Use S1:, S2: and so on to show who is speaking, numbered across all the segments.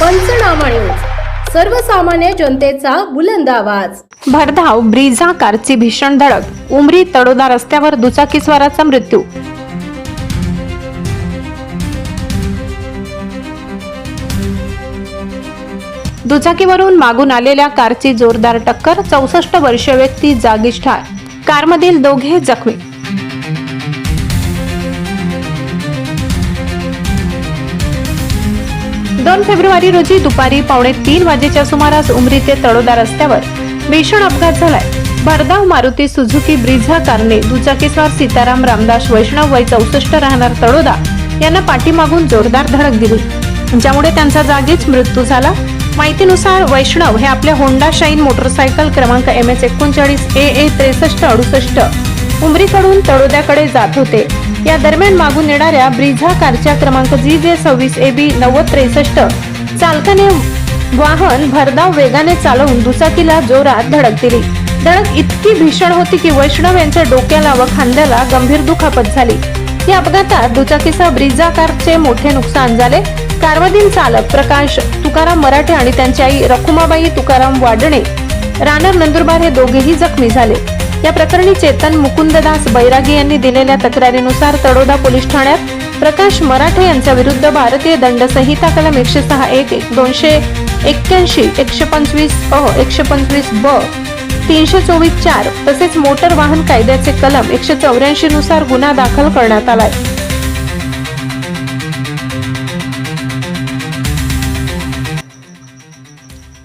S1: पंचनामा न्यूज सर्वसामान्य जनतेचा बुलंद आवाज.
S2: भरधाव ब्रिझा कारची भीषण धडक. उमरी तडोदा रस्त्यावर दुचाकीस्वाराचा मृत्यू. दुचाकीवरून मागून आलेल्या कारची जोरदार टक्कर चौसष्ट वर्षीय व्यक्ती जागीच ठार. कारमधील दोघे जखमी. दोन फेब्रुवारी रोजी दुपारी पावणे तीन वाजेच्या सुमारास उमरी ते तळोदा रस्त्यावर भीषण अपघात झालाय. भरधाव मारुती सुझुकी ब्रिझा कारने दुचाकीस्वार सीताराम रामदास वैष्णव वय चौसष्ट राहणार तळोदा यांना पाठीमागून जोरदार धडक दिली. ज्यामुळे त्यांचा जागीच मृत्यू झाला. माहितीनुसार वैष्णव हे आपल्या होंडा शाईन मोटरसायकल क्रमांक एम एस एकोणचाळीस ए ए त्रेसष्ट अडुसष्ट उमरीकडून तळोद्याकडे जात होते. या दरम्यान मागून येणाऱ्या ब्रिझा कारच्या क्रमांक जी जे सव्वीस ए बी नव्वद त्रेसष्ट चालकाने वाहन भरधाव वेगाने चालवून दुचाकीला जोरात धडक दिली. धडक इतकी भीषण होती की वैष्णव यांच्या डोक्याला व खांद्याला गंभीर दुखापत झाली. या अपघातात दुचाकीसह ब्रिझा कारचे मोठे नुकसान झाले. कारमधील चालक प्रकाश तुकाराम मराठे आणि त्यांची आई रखुमाबाई तुकाराम वाडणे रानर नंदुरबार हे दोघेही जखमी झाले. या प्रकरणी चेतन मुकुंददास बैरागी यांनी दिलेल्या तक्रारीनुसार तडोदा पोलीस ठाण्यात प्रकाश मराठे यांच्या विरुद्ध भारतीय दंड संहिता कलम एकशे सहा एक एक दोनशे एक्क्याऐंशी एकशे पंचवीस अ एकशे पंचवीस ब तीनशे चोवीस चार तसेच मोटर वाहन कायद्याचे कलम एकशे चौऱ्याऐंशी नुसार गुन्हा दाखल करण्यात आलाय.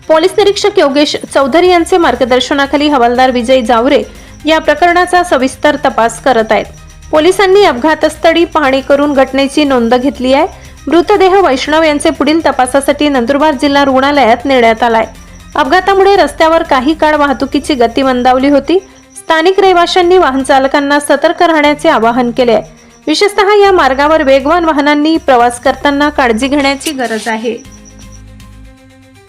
S2: पोलीस निरीक्षक योगेश चौधरी यांचे मार्गदर्शनाखाली हवालदार विजय जावरे या प्रकरणाचा सविस्तर तपास करत आहेत. पोलिसांनी अपघातस्थळी पाहणी करून घटनेची नोंद घेतली आहे. मृतदेह वैष्णव यांचे पुढील तपासासाठी नंदुरबार जिल्हा रुग्णालयात नेण्यात आलाय. अपघातामुळे रस्त्यावर काही काळ वाहतुकीची गती मंदावली होती. स्थानिक रहिवाशांनी वाहन चालकांना सतर्क राहण्याचे आवाहन केले आहे. विशेषतः या मार्गावर वेगवान वाहनांनी प्रवास करताना काळजी घेण्याची गरज आहे.